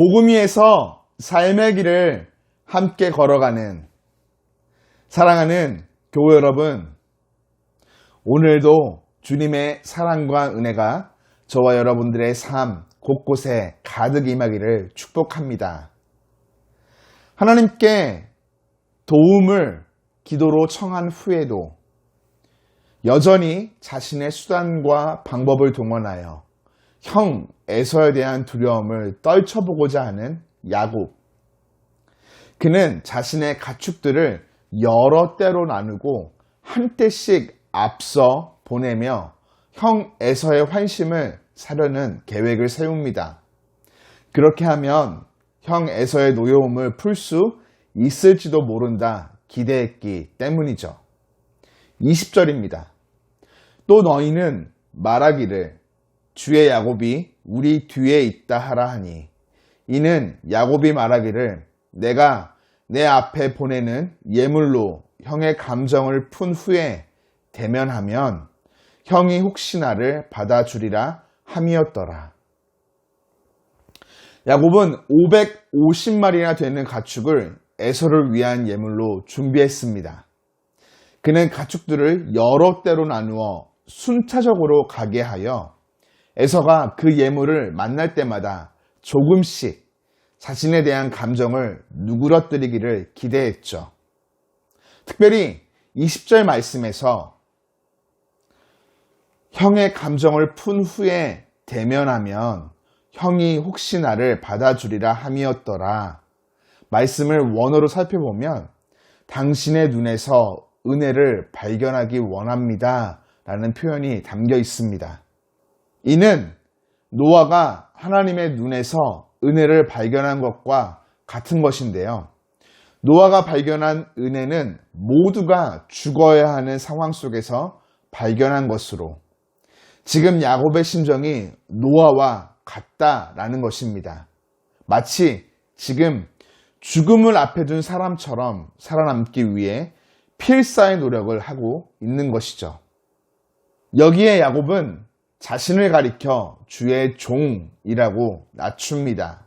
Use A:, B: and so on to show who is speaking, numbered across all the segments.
A: 복음 위에서 삶의 길을 함께 걸어가는 사랑하는 교회 여러분, 오늘도 주님의 사랑과 은혜가 저와 여러분들의 삶 곳곳에 가득 임하기를 축복합니다. 하나님께 도움을 기도로 청한 후에도 여전히 자신의 수단과 방법을 동원하여 형 에서에 대한 두려움을 떨쳐보고자 하는 야곱. 그는 자신의 가축들을 여러 때로 나누고 한 때씩 앞서 보내며 형 에서의 환심을 사려는 계획을 세웁니다. 그렇게 하면 형 에서의 노여움을 풀 수 있을지도 모른다 기대했기 때문이죠. 20절입니다. 또 너희는 말하기를 주의 야곱이 우리 뒤에 있다 하라 하니 이는 야곱이 말하기를 내가 내 앞에 보내는 예물로 형의 감정을 푼 후에 대면하면 형이 혹시 나를 받아주리라 함이었더라. 야곱은 550마리나 되는 가축을 에서를 위한 예물로 준비했습니다. 그는 가축들을 여러 때로 나누어 순차적으로 가게 하여 에서가 그 예물을 만날 때마다 조금씩 자신에 대한 감정을 누그러뜨리기를 기대했죠. 특별히 20절 말씀에서 형의 감정을 푼 후에 대면하면 형이 혹시 나를 받아주리라 함이었더라. 말씀을 원어로 살펴보면 당신의 눈에서 은혜를 발견하기 원합니다. 라는 표현이 담겨 있습니다. 이는 노아가 하나님의 눈에서 은혜를 발견한 것과 같은 것인데요. 노아가 발견한 은혜는 모두가 죽어야 하는 상황 속에서 발견한 것으로 지금 야곱의 심정이 노아와 같다라는 것입니다. 마치 지금 죽음을 앞에 둔 사람처럼 살아남기 위해 필사의 노력을 하고 있는 것이죠. 여기에 야곱은 자신을 가리켜 주의 종이라고 낮춥니다.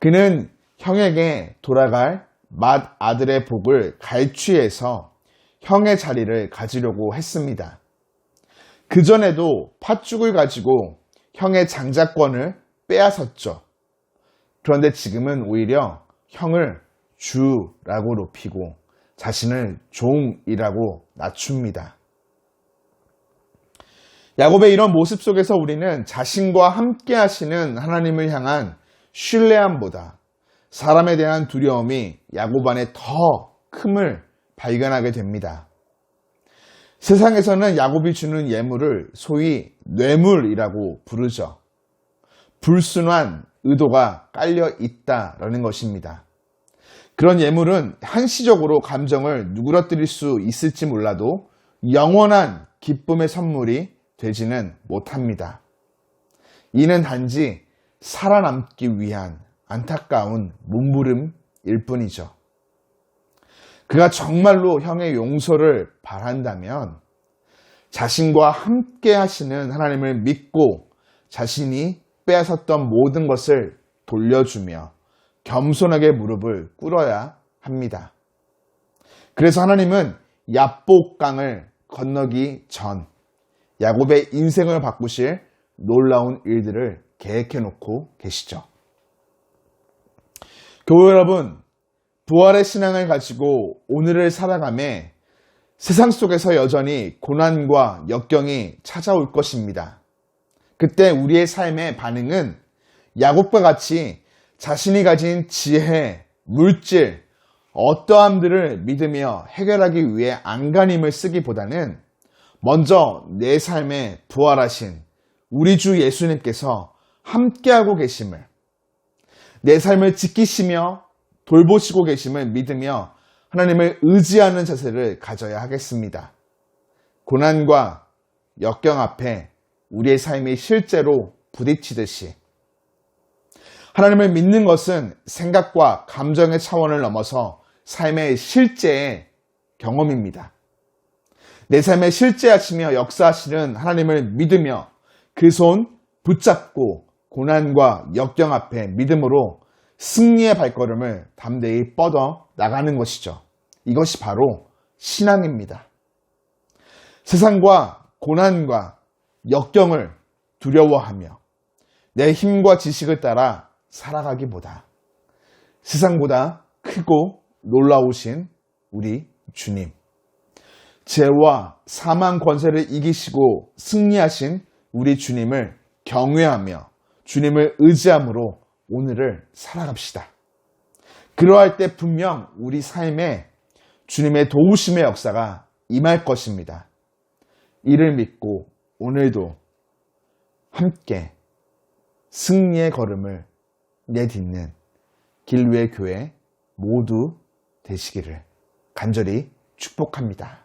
A: 그는 형에게 돌아갈 맏 아들의 복을 갈취해서 형의 자리를 가지려고 했습니다. 그전에도 팥죽을 가지고 형의 장자권을 빼앗았죠. 그런데 지금은 오히려 형을 주라고 높이고 자신을 종이라고 낮춥니다. 야곱의 이런 모습 속에서 우리는 자신과 함께 하시는 하나님을 향한 신뢰함보다 사람에 대한 두려움이 야곱 안에 더 큼을 발견하게 됩니다. 세상에서는 야곱이 주는 예물을 소위 뇌물이라고 부르죠. 불순한 의도가 깔려 있다라는 것입니다. 그런 예물은 한시적으로 감정을 누그러뜨릴 수 있을지 몰라도 영원한 기쁨의 선물이 되지는 못합니다. 이는 단지 살아남기 위한 안타까운 몸부림일 뿐이죠. 그가 정말로 형의 용서를 바란다면 자신과 함께 하시는 하나님을 믿고 자신이 빼앗았던 모든 것을 돌려주며 겸손하게 무릎을 꿇어야 합니다. 그래서 하나님은 야복강을 건너기 전 야곱의 인생을 바꾸실 놀라운 일들을 계획해 놓고 계시죠. 교회 여러분, 부활의 신앙을 가지고 오늘을 살아감에 세상 속에서 여전히 고난과 역경이 찾아올 것입니다. 그때 우리의 삶의 반응은 야곱과 같이 자신이 가진 지혜, 물질, 어떠함들을 믿으며 해결하기 위해 안간힘을 쓰기보다는 먼저 내 삶에 부활하신 우리 주 예수님께서 함께하고 계심을 내 삶을 지키시며 돌보시고 계심을 믿으며 하나님을 의지하는 자세를 가져야 하겠습니다. 고난과 역경 앞에 우리의 삶이 실제로 부딪히듯이 하나님을 믿는 것은 생각과 감정의 차원을 넘어서 삶의 실제의 경험입니다. 내 삶에 실제하시며 역사하시는 하나님을 믿으며 그 손 붙잡고 고난과 역경 앞에 믿음으로 승리의 발걸음을 담대히 뻗어 나가는 것이죠. 이것이 바로 신앙입니다. 세상과 고난과 역경을 두려워하며 내 힘과 지식을 따라 살아가기보다 세상보다 크고 놀라우신 우리 주님. 죄와 사망 권세를 이기시고 승리하신 우리 주님을 경외하며 주님을 의지함으로 오늘을 살아갑시다. 그러할 때 분명 우리 삶에 주님의 도우심의 역사가 임할 것입니다. 이를 믿고 오늘도 함께 승리의 걸음을 내딛는 길외 교회 모두 되시기를 간절히 축복합니다.